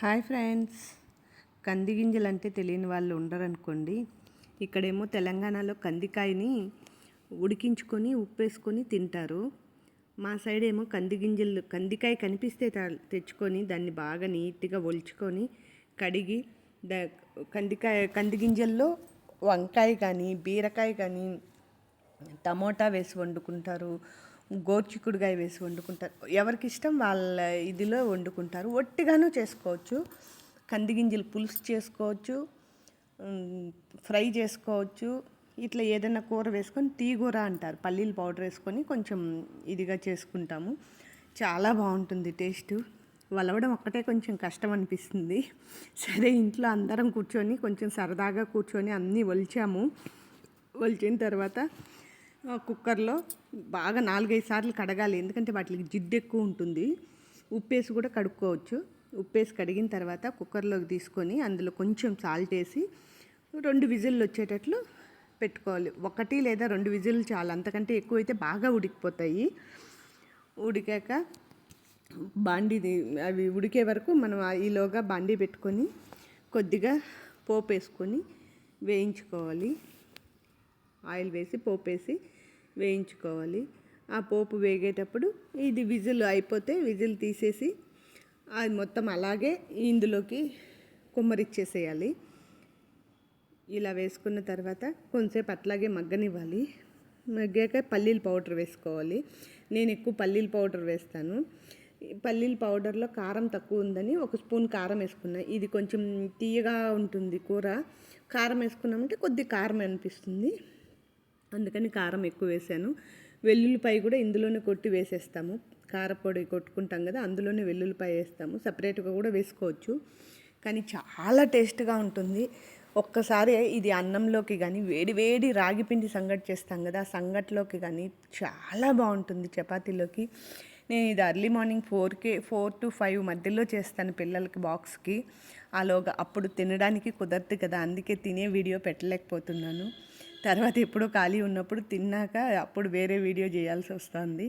Hi friends. కంది గింజలు అంటే తెలియని వాళ్ళు ఉండరనుకోండి. ఇక్కడేమో తెలంగాణలో కందికాయని ఉడికించుకొని ఉప్పేసుకొని తింటారు. మా సైడ్ ఏమో కంది గింజలు కందికాయ కనిపిస్తే తెచ్చుకొని దాన్ని బాగా నీట్గా ఒలుచుకొని కడిగి ద కందికాయ కంది గింజల్లో వంకాయ కానీ బీరకాయ కానీ టమోటా వేసి వండుకుంటారు. గోర్చికుడుగా వేసి వండుకుంటారు. ఎవరికి ఇష్టం వాళ్ళ ఇదిలో వండుకుంటారు. ఒట్టిగాను చేసుకోవచ్చు. కంది గింజలు పులుసు చేసుకోవచ్చు. ఫ్రై చేసుకోవచ్చు. ఇట్లా ఏదైనా కూర వేసుకొని తీగూర అంటారు. పల్లీలు పౌడర్ వేసుకొని కొంచెం ఇదిగా చేసుకుంటాము. చాలా బాగుంటుంది టేస్ట్. వలవడం ఒక్కటే కొంచెం కష్టం అనిపిస్తుంది. సరే ఇంట్లో అందరం కూర్చొని కొంచెం సరదాగా కూర్చొని అన్నీ ఒలిచాము. ఒలిచిన తర్వాత కుక్కర్లో బాగా నాలుగైదు సార్లు కడగాలి. ఎందుకంటే వాటికి జిడ్డు ఎక్కువ ఉంటుంది. ఉప్పేసి కూడా కడుక్కోవచ్చు. ఉప్పేసి కడిగిన తర్వాత కుక్కర్లోకి తీసుకొని అందులో కొంచెం సాల్ట్ వేసి రెండు విజిల్లు వచ్చేటట్లు పెట్టుకోవాలి. ఒకటి లేదా రెండు విజిల్లు చాలు. అంతకంటే ఎక్కువైతే బాగా ఉడికిపోతాయి. ఉడికాక బాండీది అవి ఉడికే వరకు మనం ఆ- ఈలోగా బాండీ పెట్టుకొని కొద్దిగా పోపు వేసుకొని వేయించుకోవాలి. ఆయిల్ వేసి పోపు వేసి వేయించుకోవాలి. ఆ పోపు వేగేటప్పుడు ఇది విజిల్ అయిపోతే విజిల్ తీసేసి అది మొత్తం అలాగే ఇందులోకి కుమ్మరిచ్చేసేయాలి ఇలా వేసుకున్న తర్వాత కొంచెంసేపు అట్లాగే మగ్గనివ్వాలి. మగ్గాక పల్లీల పౌడర్ వేసుకోవాలి. నేను ఎక్కువ పల్లీల పౌడర్ వేస్తాను. పల్లీలు పల్లీల పౌడర్లో కారం తక్కువ ఉందని ఒక స్పూన్ కారం వేసుకున్నా. ఇది కొంచెం తీయగా ఉంటుంది కూర. కారం వేసుకున్నామంటే కొద్ది కారం అనిపిస్తుంది. అందుకని కారం ఎక్కువ వేసాను. వెల్లుల్లిపాయ కూడా ఇందులోనే కొట్టి వేసేస్తాము. కారపొడి కొట్టుకుంటాం కదా అందులోనే వెల్లుల్లిపాయ వేస్తాము. సపరేట్గా కూడా వేసుకోవచ్చు. కానీ చాలా టేస్ట్గా ఉంటుంది. ఒక్కసారి ఇది అన్నంలోకి కానీ వేడి వేడి రాగి పిండి సంగటి చేస్తాం కదా ఆ సంగటిలోకి కానీ చాలా బాగుంటుంది చపాతీలోకి. నేను ఇది అర్లీ మార్నింగ్ ఫోర్కే ఫోర్ టు ఫైవ్ మధ్యలో చేస్తాను పిల్లలకి బాక్స్కి. అలాగా అప్పుడు తినడానికి కుదరదు కదా అందుకే తినే వీడియో పెట్టలేకపోతున్నాను. తర్వాత ఎప్పుడో ఖాళీ ఉన్నప్పుడు తిన్నాక అప్పుడు వేరే వీడియో చేయాల్సి వస్తుంది.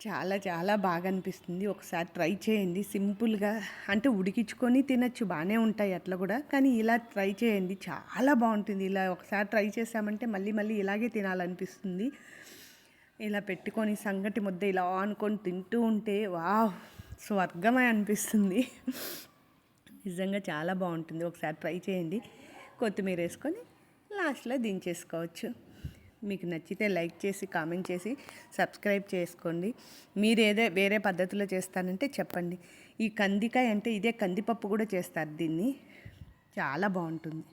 చాలా చాలా బాగా అనిపిస్తుంది. ఒకసారి ట్రై చేయండి. సింపుల్గా అంటే ఉడికించుకొని తినచ్చు. బాగానే ఉంటాయి అట్లా కూడా. కానీ ఇలా ట్రై చేయండి. చాలా బాగుంటుంది. ఇలా ఒకసారి ట్రై చేసామంటే మళ్ళీ మళ్ళీ ఇలాగే తినాలనిపిస్తుంది. ఇలా పెట్టుకొని సంగటి ముద్ద ఇలా అనుకొని తింటూ ఉంటే వా స్వర్గమే అనిపిస్తుంది. నిజంగా చాలా బాగుంటుంది. ఒకసారి ట్రై చేయండి. కొత్తిమీర వేసుకొని లాస్ట్లో దించేసుకోవచ్చు. మీకు నచ్చితే లైక్ చేసి కామెంట్ చేసి సబ్స్క్రైబ్ చేసుకోండి. మీరు ఏదే వేరే పద్ధతిలో చేస్తానంటే చెప్పండి. ఈ కందికాయ అంటే ఇదే కందిపప్పు కూడా చేస్తారు దీన్ని. చాలా బాగుంటుంది.